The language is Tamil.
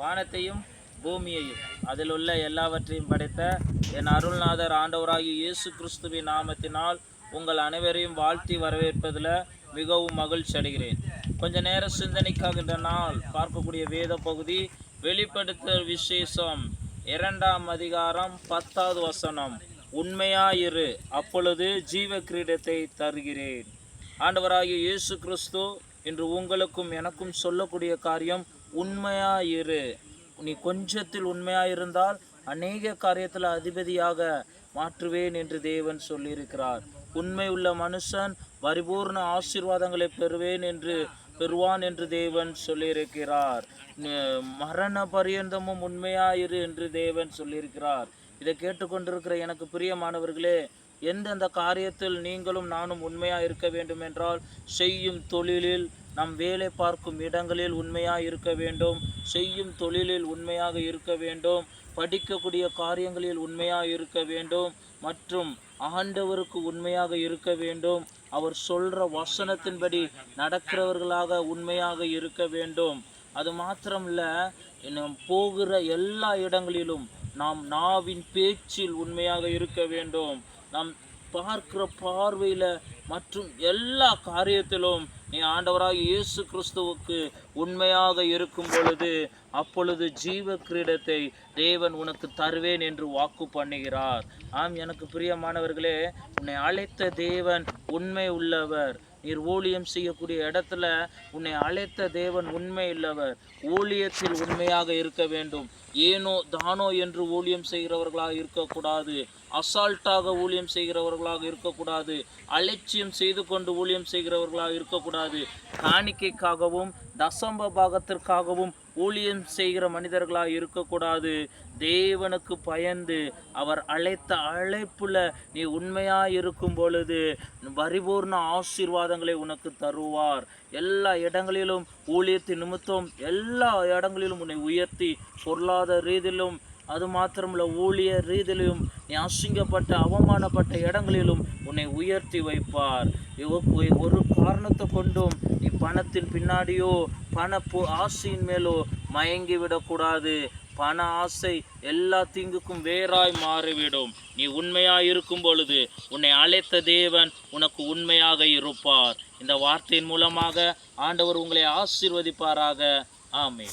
வானத்தையும் பூமியையும் அதில் உள்ள எல்லாவற்றையும் படைத்த என் அருள்நாதர் ஆண்டவராகிய இயேசு கிறிஸ்துவின் நாமத்தினால் உங்கள் அனைவரையும் வாழ்த்தி வரவேற்பதில் மிகவும் மகிழ்ச்சி அடைகிறேன். கொஞ்ச நேர சிந்தனைக்காகின்ற நாள் பார்க்கக்கூடிய வேத பகுதி வெளிப்படுத்தல் விசேஷம் இரண்டாம் அதிகாரம் பத்தாவது வசனம். உண்மையாயிரு அப்பொழுது ஜீவ கிரீடத்தை தருகிறேன். ஆண்டவராகிய இயேசு கிறிஸ்து இன்று உங்களுக்கும் எனக்கும் சொல்லக்கூடிய காரியம் உண்மையாயிரு நீ கொஞ்சத்தில் உண்மையாயிருந்தால் அநேக காரியத்தில் அதிபதியாக மாற்றுவேன் என்று தேவன் சொல்லியிருக்கிறார். உண்மை உள்ள மனுஷன் பரிபூர்ண ஆசீர்வாதங்களை பெறுவேன் என்று பெறுவான் என்று தேவன் சொல்லியிருக்கிறார். மரண பரியந்தமும் உண்மையாயிரு என்று தேவன் சொல்லியிருக்கிறார். இதை கேட்டுக்கொண்டிருக்கிற எனக்கு பிரியமானவர்களே எந்தெந்த காரியத்தில் நீங்களும் நானும் உண்மையாக இருக்க வேண்டும் என்றால் செய்யும் தொழிலில் நம் வேலை பார்க்கும் இடங்களில் உண்மையாக இருக்க வேண்டும். செய்யும் தொழிலில் உண்மையாக இருக்க வேண்டும். படிக்கக்கூடிய காரியங்களில் உண்மையாக இருக்க வேண்டும். மற்றும் ஆண்டவருக்கு உண்மையாக இருக்க வேண்டும். அவர் சொல்கிற வசனத்தின்படி நடக்கிறவர்களாக உண்மையாக இருக்க வேண்டும். அது மாத்திரமல்ல நாம் போகிற எல்லா இடங்களிலும் நாம் நாவின் பேச்சில் உண்மையாக இருக்க வேண்டும். நம் பார்க்கிற பார்வையில் மற்றும் எல்லா காரியத்திலும் நீ ஆண்டவராக இயேசு கிறிஸ்துவுக்கு உண்மையாக இருக்கும் பொழுது அப்பொழுது ஜீவ கிரீடத்தை தேவன் உனக்கு தருவேன் என்று வாக்கு பண்ணுகிறார். ஆம் எனக்கு பிரியமானவர்களே உன்னை அழைத்த தேவன் உண்மை உள்ளவர். நீர் ஊழியம் செய்யக்கூடிய இடத்துல உன்னை அழைத்த தேவன் உண்மை இல்லவர் ஊழியத்தில் உண்மையாக இருக்க வேண்டும். ஏனோ தானோ என்று ஊழியம் செய்கிறவர்களாக இருக்கக்கூடாது. அசால்ட்டாக ஊழியம் செய்கிறவர்களாக இருக்கக்கூடாது. அலட்சியம் செய்து கொண்டு ஊழியம் செய்கிறவர்களாக இருக்கக்கூடாது. காணிக்கைக்காகவும் தசம்ப பாகத்திற்காகவும் ஊழியம் செய்கிற மனிதர்களாக இருக்கக்கூடாது. தேவனுக்கு பயந்து அவர் அழைத்த அழைப்புல நீ உண்மையாக இருக்கும் பொழுது பரிபூர்ண ஆசீர்வாதங்களை உனக்கு தருவார். எல்லா இடங்களிலும் ஊழியத்தின் நிமித்தம் எல்லா இடங்களிலும் உன்னை உயர்த்தி பொருளாதார ரீதியிலும் அது மாத்திரமில்ல ஊழிய ரீதியிலும் நீ அசிங்கப்பட்ட அவமானப்பட்ட இடங்களிலும் உன்னை உயர்த்தி வைப்பார். ஒரு காரணத்தை கொண்டும் நீ பணத்தின் பின்னாடியோ பண ஆசையின் மேலோ மயங்கி விடக்கூடாது பண ஆசை எல்லா தீங்குக்கும் வேறாய் மாறிவிடும். நீ உண்மையாக இருக்கும் பொழுது உன்னை அழைத்த தேவன் உனக்கு உண்மையாக இருப்பார். இந்த வார்த்தையின் மூலமாக ஆண்டவர் உங்களை ஆசீர்வதிப்பாராக. ஆமே